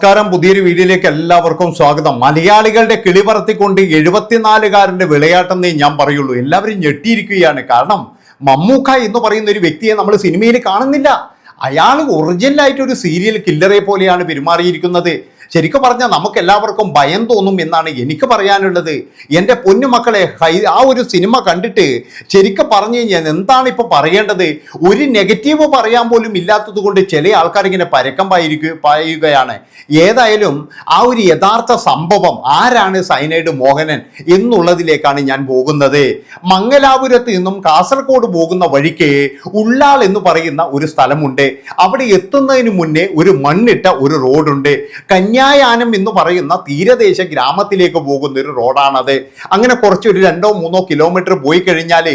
നമസ്കാരം. പുതിയൊരു വീഡിയോയിലേക്ക് എല്ലാവർക്കും സ്വാഗതം. മലയാളികളുടെ കിളി പറത്തിക്കൊണ്ട് എഴുപത്തിനാലുകാരന്റെ വിളയാട്ടെന്നേ ഞാൻ പറയുള്ളൂ. എല്ലാവരും ഞെട്ടിയിരിക്കുകയാണ്. കാരണം മമ്മൂക്ക എന്ന് പറയുന്ന ഒരു വ്യക്തിയെ നമ്മൾ സിനിമയിൽ കാണുന്നില്ല. അയാൾ ഒറിജിനലായിട്ട് ഒരു സീരിയൽ കില്ലറെ പോലെയാണ് പെരുമാറിയിരിക്കുന്നത്. ശരിക്കും പറഞ്ഞാൽ നമുക്ക് എല്ലാവർക്കും ഭയം തോന്നും എന്നാണ് എനിക്ക് പറയാനുള്ളത്. എന്റെ പൊന്നുമക്കളെ ആ ഒരു സിനിമ കണ്ടിട്ട് ശരിക്കും പറഞ്ഞു കഴിഞ്ഞാൽ എന്താണ് ഇപ്പോൾ പറയേണ്ടത്? ഒരു നെഗറ്റീവ് പറയാൻ പോലും ഇല്ലാത്തത് കൊണ്ട് ചില ആൾക്കാർ ഇങ്ങനെ പരക്കം പായിരിക്കുക പായുകയാണ്. ഏതായാലും ആ ഒരു യഥാർത്ഥ സംഭവം ആരാണ് സൈനൈഡ് മോഹനൻ എന്നുള്ളതിലേക്കാണ് ഞാൻ പോകുന്നത്. മംഗലാപുരത്ത് നിന്നും കാസർഗോഡ് പോകുന്ന വഴിക്ക് ഉള്ളാൾ എന്ന് പറയുന്ന ഒരു സ്ഥലമുണ്ട്. അവിടെ എത്തുന്നതിന് മുന്നേ ഒരു മണ്ണിട്ട ഒരു റോഡുണ്ട്. കന്യായാനം എന്ന് പറയുന്ന തീരദേശ ഗ്രാമത്തിലേക്ക് പോകുന്ന ഒരു റോഡാണത്. അങ്ങനെ കുറച്ച് ഒരു രണ്ടോ മൂന്നോ കിലോമീറ്റർ പോയി കഴിഞ്ഞാൽ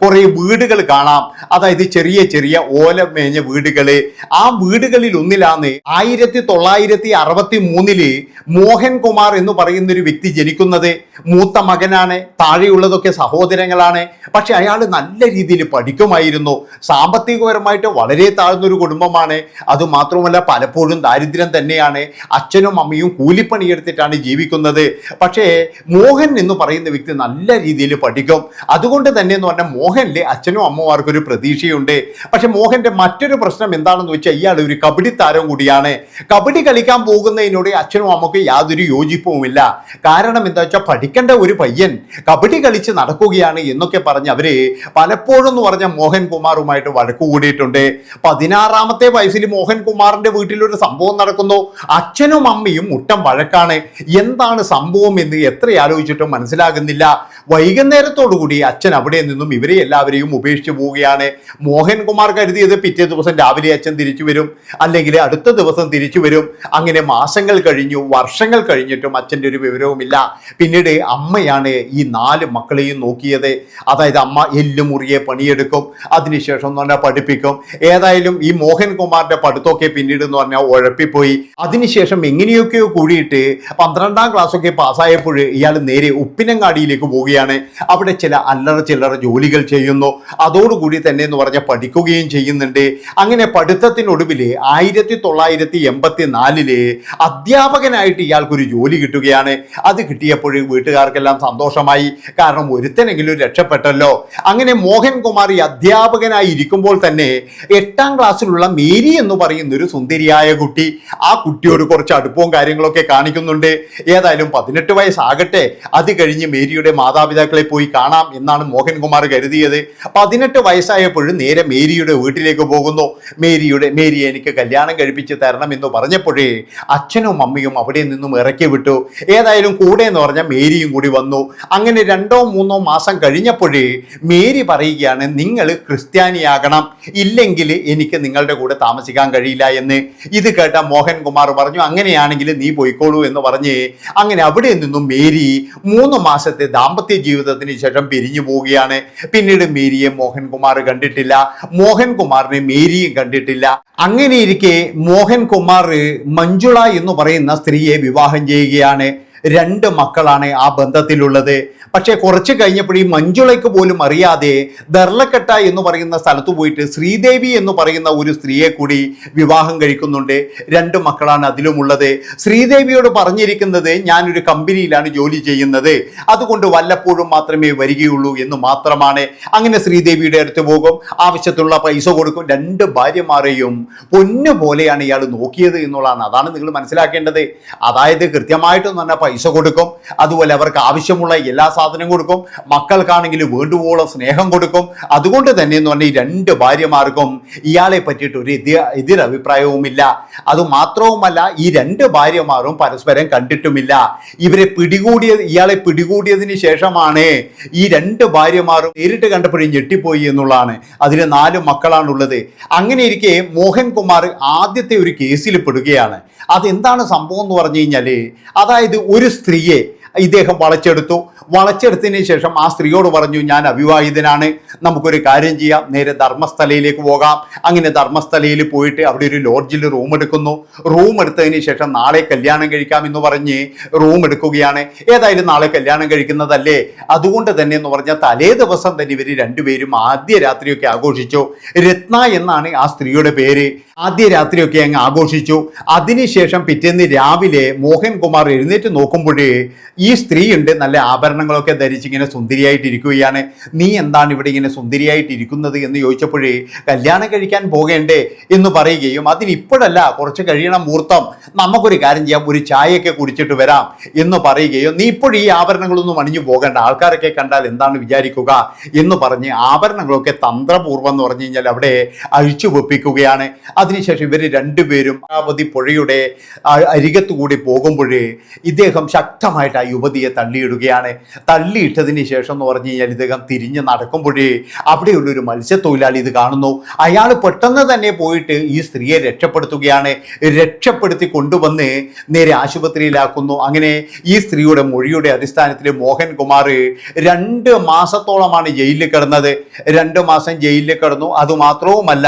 കുറേ വീടുകൾ കാണാം. അതായത് ചെറിയ ചെറിയ ഓല മേഞ്ഞ വീടുകൾ ആ വീടുകളിൽ ഒന്നിലാണ് ആയിരത്തി തൊള്ളായിരത്തി അറുപത്തി മൂന്നിൽ മോഹൻകുമാർ എന്ന് പറയുന്ന ഒരു വ്യക്തി ജനിക്കുന്നത്. മൂത്ത മകനാണ് താഴെയുള്ളതൊക്കെ സഹോദരങ്ങളാണ്. പക്ഷെ അയാൾ നല്ല രീതിയിൽ പഠിക്കുമായിരുന്നു. സാമ്പത്തികപരമായിട്ട് വളരെ താഴ്ന്നൊരു കുടുംബമാണ്. അതുമാത്രമല്ല പലപ്പോഴും ദാരിദ്ര്യം തന്നെയാണ്. അച്ഛനും അമ്മയും കൂലിപ്പണിയെടുത്തിട്ടാണ് ജീവിക്കുന്നത്. പക്ഷേ മോഹൻ എന്ന് പറയുന്ന വ്യക്തി നല്ല രീതിയിൽ പഠിക്കും. അതുകൊണ്ട് തന്നെ എന്ന് പറഞ്ഞാൽ മോഹനിലെ അച്ഛനും അമ്മമാർക്കൊരു പ്രതീക്ഷയുണ്ട്. പക്ഷെ മോഹന്റെ മറ്റൊരു പ്രശ്നം എന്താണെന്ന് വെച്ചാൽ ഇയാൾ ഒരു കബഡി താരം കൂടിയാണ്. കബഡി കളിക്കാൻ പോകുന്നതിനോട് അച്ഛനും അമ്മയ്ക്ക് യാതൊരു യോജിപ്പുമില്ല. കാരണം എന്താ വെച്ചാൽ പഠിക്കേണ്ട ഒരു പയ്യൻ കബഡി കളിച്ച് നടക്കുകയാണ് എന്നൊക്കെ പറഞ്ഞ് അവർ പലപ്പോഴും എന്ന് പറഞ്ഞ മോഹൻകുമാറുമായിട്ട് വഴക്കു കൂടിയിട്ടുണ്ട്. പതിനാറാമത്തെ വയസ്സിൽ വീട്ടിൽ ഒരു സംഭവം നടക്കുന്നു. അച്ഛനും അമ്മയും മുട്ടം വഴക്കാണ്. എന്താണ് സംഭവം എന്ന് എത്ര ആലോചിച്ചിട്ടും മനസ്സിലാകുന്നില്ല. വൈകുന്നേരത്തോടു കൂടി അച്ഛൻ അവിടെ നിന്നും ഇവരെ എല്ലാവരെയും ഉപേക്ഷിച്ച് പോവുകയാണ്. മോഹൻകുമാർ കരുതിയത് പിറ്റേ ദിവസം രാവിലെ അച്ഛൻ തിരിച്ചു വരും. അല്ലെങ്കിൽ അടുത്ത ദിവസം തിരിച്ചു വരും. അങ്ങനെ മാസങ്ങൾ കഴിഞ്ഞു വർഷങ്ങൾ കഴിഞ്ഞിട്ടും അച്ഛന്റെ ഒരു വിവരവുമില്ല. പിന്നീട് അമ്മയാണ് ഈ നാല് മക്കളെയും നോക്കിയത്. അതായത് അമ്മ എല്ലുമുറിയെ പണിയെടുക്കും. അതിനുശേഷം എന്ന് പറഞ്ഞാൽ പഠിപ്പിക്കും. ഏതായാലും ഈ മോഹൻകുമാറിന്റെ പഠിത്തമൊക്കെ പിന്നീട് എന്ന് പറഞ്ഞാൽ ഉഴപ്പിപ്പോയി. അതിനുശേഷം എങ്ങനെയൊക്കെയോ കൂടിയിട്ട് പന്ത്രണ്ടാം ക്ലാസ്സൊക്കെ പാസ്സായപ്പോൾ ഇയാൾ നേരെ ഉപ്പിനങ്ങാടിയിലേക്ക് പോവുകയാണ്. അവിടെ ചില അല്ലറ ചില്ലറ ജോലികൾ ചെയ്യുന്നു. അതോടുകൂടി തന്നെ എന്ന് പറഞ്ഞാൽ പഠിക്കുകയും ചെയ്യുന്നുണ്ട്. അങ്ങനെ പഠിത്തത്തിനൊടുവിൽ ആയിരത്തി തൊള്ളായിരത്തി എൺപത്തി നാലിൽ അധ്യാപകനായിട്ട് ഇയാൾക്കൊരു ജോലി കിട്ടുകയാണ്. അത് കിട്ടിയപ്പോൾ വീട്ടുകാർക്കെല്ലാം സന്തോഷമായി. കാരണം ഒരുത്തനെങ്കിലും രക്ഷപ്പെട്ടല്ലോ. അങ്ങനെ മോഹൻകുമാർ ഈ അധ്യാപകനായി ഇരിക്കുമ്പോൾ തന്നെ എട്ടാം ക്ലാസ്സിലുള്ള മേരി എന്ന് പറയുന്ന ഒരു സുന്ദരിയായ കുട്ടി ആ കുട്ടിയോട് കുറച്ച് അടുപ്പവും കാര്യങ്ങളൊക്കെ കാണിക്കുന്നുണ്ട്. ഏതായാലും പതിനെട്ട് വയസ്സാകട്ടെ. അത് കഴിഞ്ഞ് മേരിയുടെ മാതാപിതാക്കളെ പോയി കാണാം എന്നാണ് മോഹൻകുമാർ കരുതിയത്. പതിനെട്ട് വയസ്സായപ്പോഴും നേരെ മേരിയുടെ വീട്ടിലേക്ക് പോകുന്നു. മേരിയുടെ മേരിയെ എനിക്ക് കല്യാണം കഴിപ്പിച്ച് തരണം എന്ന് പറഞ്ഞപ്പോഴേ അച്ഛനും അമ്മയും അവിടെ നിന്നും ഇറക്കി വിട്ടു. ഏതായാലും കൂടെ എന്ന് പറഞ്ഞാൽ മേരിയും കൂടി വന്നു. അങ്ങനെ രണ്ടോ മൂന്നോ മാസം കഴിഞ്ഞപ്പോഴേ മേരി പറയുകയാണ് നിങ്ങൾ ക്രിസ്ത്യാനിയാകണം. ഇല്ലെങ്കിൽ എനിക്ക് നിങ്ങളുടെ കൂടെ താമസിക്കാൻ കഴിയില്ല എന്ന്. ഇത് കേട്ട മോഹൻകുമാർ പറഞ്ഞു അങ്ങനെയാണെങ്കിൽ നീ പോയിക്കോളൂ എന്ന് പറഞ്ഞ് അങ്ങനെ അവിടെ നിന്നും മേരി മൂന്ന് മാസത്തെ ദാമ്പത്യ ജീവിതത്തിന് ശേഷം പിരിഞ്ഞു പോവുകയാണ്. പിന്നീട് മേരിയെ മോഹൻകുമാർ കണ്ടിട്ടില്ല. മോഹൻകുമാറിനെ മേരിയും കണ്ടിട്ടില്ല. അങ്ങനെ ഇരിക്കെ മോഹൻകുമാർ മഞ്ജുള എന്ന് പറയുന്ന സ്ത്രീയെ വിവാഹം ചെയ്യുകയാണ്. രണ്ട് മക്കളാണ് ആ ബന്ധത്തിലുള്ളത്. പക്ഷേ കുറച്ച് കഴിഞ്ഞപ്പോൾ ഈ മഞ്ജുളയ്ക്ക് പോലും അറിയാതെ ദർലക്കട്ട എന്ന് പറയുന്ന സ്ഥലത്ത് പോയിട്ട് ശ്രീദേവി എന്ന് പറയുന്ന ഒരു സ്ത്രീയെ കൂടി വിവാഹം കഴിക്കുന്നുണ്ട്. രണ്ട് മക്കളാണ് അതിലുമുള്ളത്. ശ്രീദേവിയോട് പറഞ്ഞിരിക്കുന്നത് ഞാനൊരു കമ്പനിയിലാണ് ജോലി ചെയ്യുന്നത്. അതുകൊണ്ട് വല്ലപ്പോഴും മാത്രമേ വരികയുള്ളൂ എന്ന് മാത്രമാണ്. അങ്ങനെ ശ്രീദേവിയുടെ അടുത്ത് പോകും. ആവശ്യത്തിനുള്ള പൈസ കൊടുക്കും. രണ്ട് ഭാര്യമാരെയും പൊന്നു പോലെയാണ് ഇയാൾ നോക്കിയത് എന്നുള്ളതാണ്. അതാണ് നിങ്ങൾ മനസ്സിലാക്കേണ്ടത്. അതായത് കൃത്യമായിട്ടൊന്നും തന്നെ പൈസ കൊടുക്കും. അതുപോലെ അവർക്ക് ആവശ്യമുള്ള എല്ലാ സാധനവും കൊടുക്കും. മക്കൾക്കാണെങ്കിൽ വേണ്ടുവോളം സ്നേഹം കൊടുക്കും. അതുകൊണ്ട് തന്നെ എന്ന് പറഞ്ഞാൽ ഈ രണ്ട് ഭാര്യമാർക്കും ഇയാളെ പറ്റിയിട്ട് ഒരു എതിർ എതിരഭിപ്രായവുമില്ല. അത് മാത്രവുമല്ല ഈ രണ്ട് ഭാര്യമാരും പരസ്പരം കണ്ടിട്ടുമില്ല. ഇവരെ പിടികൂടിയ ഇയാളെ പിടികൂടിയതിന് ശേഷമാണ് ഈ രണ്ട് ഭാര്യമാരും നേരിട്ട് കണ്ടപ്പോഴും ഞെട്ടിപ്പോയി എന്നുള്ളതാണ്. അതിന് നാല് മക്കളാണുള്ളത്. അങ്ങനെ ഇരിക്കെ മോഹൻകുമാർ ആദ്യത്തെ ഒരു കേസിൽ പെടുകയാണ്. അതെന്താണ് സംഭവം എന്ന് പറഞ്ഞു കഴിഞ്ഞാൽ അതായത് ഒരു സ്ത്രീയെ ഇദ്ദേഹം വളച്ചെടുത്തു. വളച്ചെടുത്തതിന് ശേഷം ആ സ്ത്രീയോട് പറഞ്ഞു ഞാൻ അവിവാഹിതനാണ്. നമുക്കൊരു കാര്യം ചെയ്യാം. നേരെ ധർമ്മസ്ഥലയിലേക്ക് പോകാം. അങ്ങനെ ധർമ്മസ്ഥലയിൽ പോയിട്ട് അവിടെ ഒരു ലോഡ്ജിൽ റൂം എടുക്കുന്നു. റൂം എടുത്തതിന് ശേഷം നാളെ കല്യാണം കഴിക്കാം എന്ന് പറഞ്ഞ് റൂം എടുക്കുകയാണ്. ഏതായാലും നാളെ കല്യാണം കഴിക്കുന്നതല്ലേ? അതുകൊണ്ട് തന്നെ എന്ന് പറഞ്ഞാൽ തലേ ദിവസം തന്നെ ഇവർ രണ്ടുപേരും ആദ്യ രാത്രിയൊക്കെ ആഘോഷിച്ചു. രത്ന എന്നാണ് ആ സ്ത്രീയുടെ പേര്. ആദ്യ രാത്രിയൊക്കെ അങ്ങ് ആഘോഷിച്ചു. അതിനുശേഷം പിറ്റേന്ന് രാവിലെ മോഹൻകുമാർ എഴുന്നേറ്റ് നോക്കുമ്പോഴേ സ്ത്രീ ഉണ്ട് നല്ല ആഭരണങ്ങളൊക്കെ ധരിച്ച് ഇങ്ങനെ സുന്ദരിയായിട്ടിരിക്കുകയാണ്. നീ എന്താണ് ഇവിടെ ഇങ്ങനെ സുന്ദരിയായിട്ടിരിക്കുന്നത് എന്ന് ചോദിച്ചപ്പോഴേ കല്യാണം കഴിക്കാൻ പോകേണ്ടേ എന്ന് പറയുകയും അതിന് ഇപ്പോഴല്ല കുറച്ച് കഴിയണം മുഹൂർത്തം നമുക്കൊരു കാര്യം ചെയ്യാം ഒരു ചായയൊക്കെ കുടിച്ചിട്ട് വരാം എന്ന് പറയുകയും നീ ഇപ്പോഴും ഈ ആഭരണങ്ങളൊന്നും അണിഞ്ഞു പോകേണ്ട. ആൾക്കാരൊക്കെ കണ്ടാൽ എന്താണ് വിചാരിക്കുക? എന്ന് പറഞ്ഞ് ആഭരണങ്ങളൊക്കെ തന്ത്രപൂർവം എന്ന് പറഞ്ഞു കഴിഞ്ഞാൽ അവിടെ അഴിച്ചു വെപ്പിക്കുകയാണ് അതിനുശേഷം ഇവർ രണ്ടുപേരും അമരാവതി പുഴയുടെ അരികത്തുകൂടി അരികത്ത് കൂടി പോകുമ്പോഴേ ഇദ്ദേഹം ശക്തമായിട്ട് യുവതിയെ തള്ളിയിടുകയാണ്. തള്ളിയിട്ടതിന് ശേഷം എന്ന് പറഞ്ഞു കഴിഞ്ഞാൽ ഇദ്ദേഹം തിരിഞ്ഞ് നടക്കുമ്പോഴേ അവിടെയുള്ളൊരു മത്സ്യത്തൊഴിലാളി ഇത് കാണുന്നു. അയാൾ പെട്ടെന്ന് തന്നെ പോയിട്ട് ഈ സ്ത്രീയെ രക്ഷപ്പെടുത്തുകയാണ്. രക്ഷപ്പെടുത്തി കൊണ്ടുവന്ന് നേരെ ആശുപത്രിയിലാക്കുന്നു. അങ്ങനെ ഈ സ്ത്രീയുടെ മൊഴിയുടെ അടിസ്ഥാനത്തിൽ മോഹൻകുമാർ രണ്ട് മാസത്തോളമാണ് ജയിലിൽ കിടന്നത്. രണ്ട് മാസം ജയിലിൽ കിടന്നു. അതുമാത്രവുമല്ല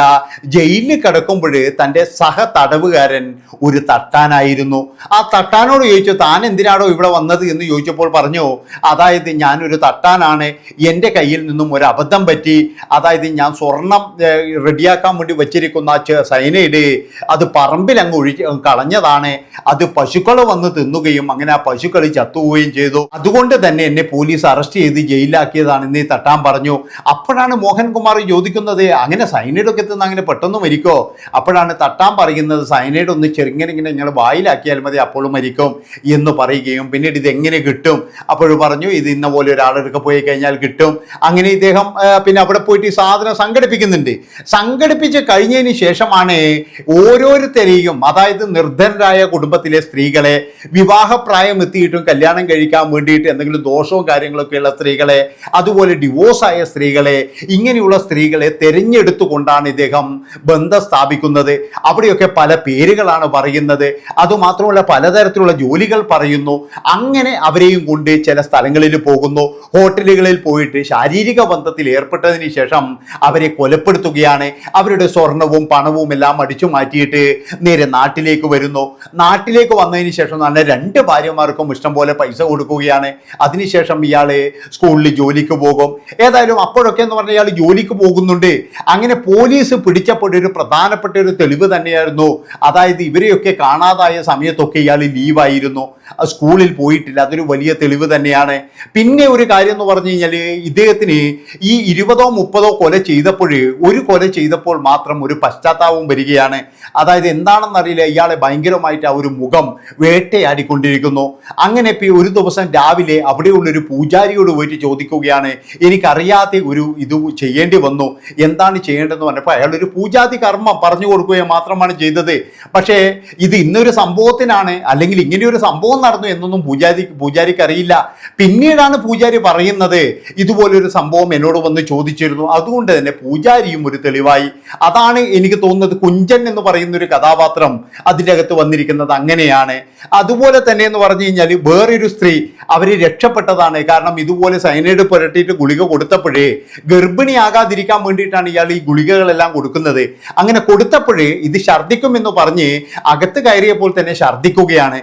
ജയിലിൽ കിടക്കുമ്പോൾ തന്റെ സഹ തടവുകാരൻ ഒരു തട്ടാനായിരുന്നു. ആ തട്ടാനോട് ചോദിച്ചു താൻ എന്തിനാണോ ഇവിടെ വന്നത്? എന്ന് ചോദിച്ചപ്പോൾ പറഞ്ഞു അതായത് ഞാനൊരു തട്ടാനാണ്. എന്റെ കയ്യിൽ നിന്നും ഒരു അബദ്ധം പറ്റി. അതായത് ഞാൻ സ്വർണം റെഡിയാക്കാൻ വേണ്ടി വച്ചിരിക്കുന്ന സൈനൈഡ് അത് പറമ്പിൽ അങ്ങ് ഒഴി കളഞ്ഞതാണ്. അത് പശുക്കൾ വന്ന് തിന്നുകയും അങ്ങനെ ആ പശുക്കൾ ചത്തുപോവുകയും ചെയ്തു. അതുകൊണ്ട് തന്നെ എന്നെ പോലീസ് അറസ്റ്റ് ചെയ്ത് ജയിലാക്കിയതാണ് ഈ തട്ടാൻ പറഞ്ഞു. അപ്പോഴാണ് മോഹൻകുമാർ ചോദിക്കുന്നത് അങ്ങനെ സൈനൈഡ് ഒക്കെ തിന്ന് അങ്ങനെ പെട്ടെന്ന് മരിക്കോ? അപ്പോഴാണ് തട്ടാൻ പറയുന്നത് സൈനൈഡ് ഒന്ന് ചെറുങ്ങനെ ഇങ്ങനെ നിങ്ങൾ വായിലാക്കിയാൽ മതി അപ്പോൾ മരിക്കും എന്ന് പറയുകയും പിന്നീട് ഇത് എങ്ങനെ കിട്ടും. അപ്പോൾ പറഞ്ഞു ഇത് ഇന്ന പോലെ ഒരാളെടുക്കെ പോയി കഴിഞ്ഞാൽ കിട്ടും. അങ്ങനെ ഇദ്ദേഹം പിന്നെ അവിടെ പോയിട്ട് ഈ സാധനം സംഘടിപ്പിക്കുന്നുണ്ട്. സംഘടിപ്പിച്ച് കഴിഞ്ഞതിന് ശേഷമാണ് ഓരോരുത്തരെയും അതായത് നിർദ്ധനരായ കുടുംബത്തിലെ സ്ത്രീകളെ വിവാഹപ്രായം എത്തിയിട്ടും കല്യാണം കഴിക്കാൻ വേണ്ടിയിട്ട് എന്തെങ്കിലും ദോഷവും കാര്യങ്ങളൊക്കെ ഉള്ള സ്ത്രീകളെ അതുപോലെ ഡിവോഴ്സായ സ്ത്രീകളെ ഇങ്ങനെയുള്ള സ്ത്രീകളെ തെരഞ്ഞെടുത്തുകൊണ്ടാണ് ഇദ്ദേഹം ബന്ധം സ്ഥാപിക്കുന്നത്. അവിടെയൊക്കെ പല പേരുകളാണ് പറയുന്നത്. അതുമാത്രമല്ല പലതരത്തിലുള്ള ജോലികൾ പറയുന്നു. അങ്ങനെ അവരെയും കൊണ്ട് ചില സ്ഥലങ്ങളിൽ പോകുന്നു. ഹോട്ടലുകളിൽ പോയിട്ട് ശാരീരിക ബന്ധത്തിൽ ഏർപ്പെട്ടതിന് ശേഷം അവരെ കൊലപ്പെടുത്തുകയാണ്. അവരുടെ സ്വർണവും പണവും എല്ലാം അടിച്ചു മാറ്റിയിട്ട് നേരെ നാട്ടിലേക്ക് വരുന്നു. നാട്ടിലേക്ക് വന്നതിന് ശേഷം നല്ല രണ്ട് ഭാര്യമാർക്കും ഇഷ്ടം പോലെ പൈസ കൊടുക്കുകയാണ്. അതിനുശേഷം ഇയാൾ സ്കൂളിൽ ജോലിക്ക് പോകും. ഏതായാലും അപ്പോഴൊക്കെ എന്ന് പറഞ്ഞാൽ ഇയാൾ ജോലിക്ക് പോകുന്നുണ്ട്. അങ്ങനെ പോലീസ് പിടിച്ചപ്പോൾ ഒരു പ്രധാനപ്പെട്ട ഒരു തെളിവ് തന്നെയായിരുന്നു. അതായത് ഇവരെയൊക്കെ കാണാതായ സമയത്തൊക്കെ ഇയാൾ ലീവായിരുന്നു. സ്കൂളിൽ പോയിട്ടില്ല. അതൊരു വലിയ തെളിവ് തന്നെയാണ്. പിന്നെ ഒരു കാര്യം എന്ന് പറഞ്ഞു കഴിഞ്ഞാൽ ഇദ്ദേഹത്തിന് ഈ ഇരുപതോ മുപ്പതോ കൊല ചെയ്തപ്പോൾ ഒരു കൊല ചെയ്തപ്പോൾ മാത്രം ഒരു പശ്ചാത്താപം വരികയാണ്. അതായത് എന്താണെന്നറിയില്ല ഇയാളെ ഭയങ്കരമായിട്ട് ആ ഒരു മുഖം വേട്ടയാടിക്കൊണ്ടിരിക്കുന്നു. അങ്ങനെ ഒരു ദിവസം രാവിലെ അവിടെയുള്ളൊരു പൂജാരിയോട് പോയിട്ട് ചോദിക്കുകയാണ്. എനിക്കറിയാത്ത ഒരു ഇത് ചെയ്യേണ്ടി വന്നു. എന്താണ് ചെയ്യേണ്ടതെന്ന് പറഞ്ഞപ്പോൾ അയാളൊരു പൂജാതി കർമ്മം പറഞ്ഞു കൊടുക്കുകയും മാത്രമാണ് ചെയ്തത്. പക്ഷേ ഇത് ഇന്നൊരു സംഭവത്തിനാണ്. അല്ലെങ്കിൽ ഇങ്ങനെയൊരു ഒരു സംഭവം നടന്നു എന്നൊന്നും പൂജാരി പൂജാരിക്ക് അറിയില്ല. പിന്നീടാണ് പൂജാരി പറയുന്നത് ഇതുപോലൊരു സംഭവം എന്നോട് വന്ന് ചോദിച്ചിരുന്നു. അതുകൊണ്ട് തന്നെ പൂജാരിയും ഒരു തെളിവായി. അതാണ് എനിക്ക് തോന്നുന്നത് കുഞ്ചൻ എന്ന് പറയുന്ന ഒരു കഥാപാത്രം അതിന്റെ അകത്ത് വന്നിരിക്കുന്നത് അങ്ങനെയാണ്. അതുപോലെ തന്നെ എന്ന് പറഞ്ഞു കഴിഞ്ഞാൽ വേറൊരു സ്ത്രീ അവർ രക്ഷപ്പെട്ടതാണ്. കാരണം ഇതുപോലെ സൈനൈഡ് പുരട്ടിയിട്ട് ഗുളിക കൊടുത്തപ്പോഴേ ഗർഭിണിയാകാതിരിക്കാൻ വേണ്ടിയിട്ടാണ് ഇയാൾ ഈ ഗുളികകളെല്ലാം കൊടുക്കുന്നത്. അങ്ങനെ കൊടുത്തപ്പോഴേ ഇത് ഛർദ്ദിക്കും എന്ന് പറഞ്ഞ് അകത്ത് കയറിയപ്പോൾ തന്നെ ഛർദ്ദിക്കുകയാണ്.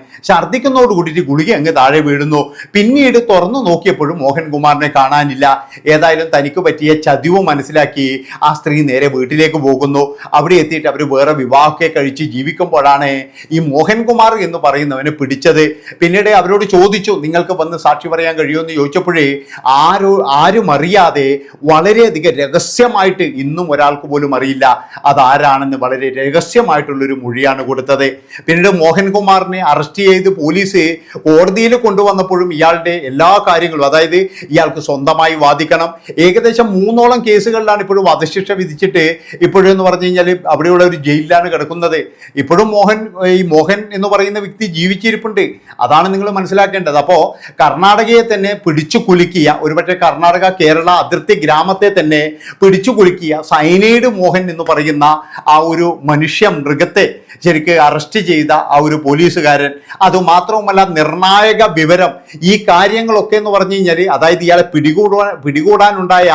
ഛർദ്ദിക്കുന്നതോട് കൂടിയിട്ട് ഗുളിക അങ്ങ് താഴെ വീഴുന്നു. പിന്നീട് തുറന്നു നോക്കിയപ്പോഴും മോഹൻകുമാറിനെ കാണാനില്ല. ഏതായാലും തനിക്ക് പറ്റിയ ചതിവ് മനസ്സിലാക്കി ആ സ്ത്രീ നേരെ വീട്ടിലേക്ക് പോകുന്നു. അവിടെ എത്തിയിട്ട് അവർ വേറെ വിവാഹമൊക്കെ കഴിച്ച് ജീവിക്കുമ്പോഴാണ് ഈ മോഹൻകുമാർ എന്ന് പറയുന്നവനെ പിടിച്ചത്. പിന്നീട് അവരോട് ചോദിച്ചു നിങ്ങൾക്ക് വന്ന് സാക്ഷി പറയാൻ കഴിയുമെന്ന് ചോദിച്ചപ്പോഴേ ആരോ ആരും അറിയാതെ വളരെയധികം രഹസ്യമായിട്ട് ഇന്നും ഒരാൾക്ക് പോലും അറിയില്ല. അതാരാണെന്ന് വളരെ രഹസ്യമായിട്ടുള്ളൊരു മൊഴിയാണ് കൊടുത്തത്. പിന്നീട് മോഹൻകുമാറിനെ അറസ്റ്റ് ചെയ്ത് പോലീസ് കോടതിയിൽ കൊണ്ടുവന്നപ്പോഴും ഇയാളുടെ എല്ലാ കാര്യങ്ങളും അതായത് ഇയാൾക്ക് സ്വന്തമായി വാദിക്കണം. ഏകദേശം മൂന്നോളം കേസുകളിലാണ് ഇപ്പോഴും വധശിക്ഷ വിധിച്ചിട്ട് ഇപ്പോഴും എന്ന് പറഞ്ഞു കഴിഞ്ഞാൽ അവിടെയുള്ള ഒരു ജയിലിലാണ് കിടക്കുന്നത്. ഇപ്പോഴും മോഹൻ ഈ മോഹൻ എന്ന് പറയുന്ന വ്യക്തി ജീവിച്ചിരിപ്പുണ്ട്. അതാണ് നിങ്ങൾ മനസ്സിലാക്കേണ്ടത്. അപ്പോൾ കർണാടകയെ തന്നെ പിടിച്ചു കുലുക്കിയ ഒരുപക്ഷെ കർണാടക കേരള അതിർത്തി ഗ്രാമത്തെ തന്നെ പിടിച്ചു കുലുക്കിയ സൈനൈഡ് മോഹൻ എന്ന് പറയുന്ന ആ ഒരു മനുഷ്യ മൃഗത്തെ ശരിക്ക് അറസ്റ്റ് ചെയ്ത ആ ഒരു പോലീസുകാരൻ. അതുമാത്രവുമല്ല നിർണായക വിവരം. ഈ കാര്യങ്ങളൊക്കെ എന്ന് പറഞ്ഞു കഴിഞ്ഞാൽ അതായത് ഇയാളെ പിടികൂടാൻ പിടികൂടാനുണ്ടായ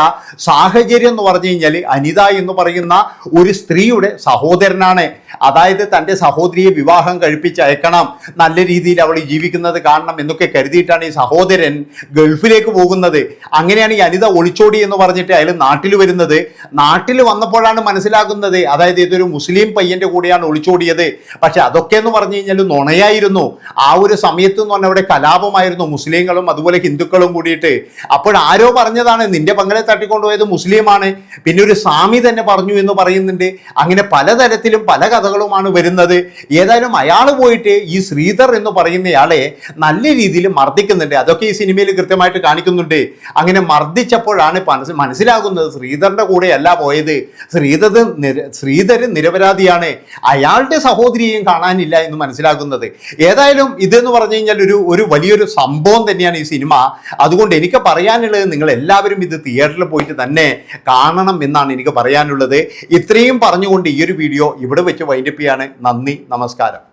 സാഹചര്യം എന്ന് പറഞ്ഞു കഴിഞ്ഞാൽ അനിത എന്ന് പറയുന്ന ഒരു സ്ത്രീയുടെ സഹോദരനാണ്. അതായത് തന്റെ സഹോദരിയെ വിവാഹം കഴിപ്പിച്ച് അയക്കണം നല്ല രീതിയിൽ അവൾ ജീവിക്കുന്നത് കാണണം എന്നൊക്കെ കരുതിയിട്ടാണ് ഈ സഹോദരൻ ഗൾഫിലേക്ക് പോകുന്നത്. അങ്ങനെയാണ് ഈ അനിത ഒളിച്ചോടി എന്ന് പറഞ്ഞിട്ട് അയാൾ നാട്ടിൽ വരുന്നത്. നാട്ടിൽ വന്നപ്പോഴാണ് മനസ്സിലാക്കുന്നത് അതായത് ഇതൊരു മുസ്ലിം പയ്യന്റെ കൂടെയാണ് ഒളിച്ചോടിയത്. പക്ഷെ അതൊക്കെ എന്ന് പറഞ്ഞു കഴിഞ്ഞാൽ നുണയായിരുന്നു. ആ ഒരു സമയത്ത് എന്ന് പറഞ്ഞാൽ അവിടെ കലാപമായിരുന്നു. മുസ്ലിങ്ങളും അതുപോലെ ഹിന്ദുക്കളും കൂടിയിട്ട്. അപ്പോഴാരോ പറഞ്ഞതാണ് നിന്റെ പങ്കളെ തട്ടിക്കൊണ്ടുപോയത് മുസ്ലിമാണ്. പിന്നെ ഒരു സ്വാമി തന്നെ പറഞ്ഞു എന്ന് പറയുന്നുണ്ട്. അങ്ങനെ പലതരത്തിലും പല കഥകളുമാണ് വരുന്നത്. ഏതായാലും അയാൾ പോയിട്ട് ഈ ശ്രീധർ എന്ന് പറയുന്നയാളെ നല്ല രീതിയിൽ മർദ്ദിക്കുന്നുണ്ട്. അതൊക്കെ ഈ സിനിമയിൽ കൃത്യമായിട്ട് കാണിക്കുന്നുണ്ട്. അങ്ങനെ മർദ്ദിച്ചപ്പോഴാണ് മനസ്സ് മനസ്സിലാകുന്നത് ശ്രീധറിന്റെ കൂടെയല്ല പോയത്. ശ്രീധർ ശ്രീധർ നിരപരാധിയാണ്. അയാളുടെ സഹോദരിയെയും കാണാനില്ല എന്ന് മനസ്സിലാക്കുന്നത് ഏതായാലും ഇതെന്ന് പറഞ്ഞു കഴിഞ്ഞാൽ ഒരു ഒരു വലിയൊരു സംഭവം തന്നെയാണ് ഈ സിനിമ. അതുകൊണ്ട് എനിക്ക് പറയാനുള്ളത് നിങ്ങൾ എല്ലാവരും ഇത് തിയേറ്ററിൽ പോയിട്ട് തന്നെ കാണണം എന്നാണ് എനിക്ക് പറയാനുള്ളത്. ഇത്രയും പറഞ്ഞുകൊണ്ട് ഈ ഒരു വീഡിയോ ഇവിടെ വെച്ച് വൈൻഡപ്പ് ചെയ്യാണ്. നന്ദി നമസ്കാരം.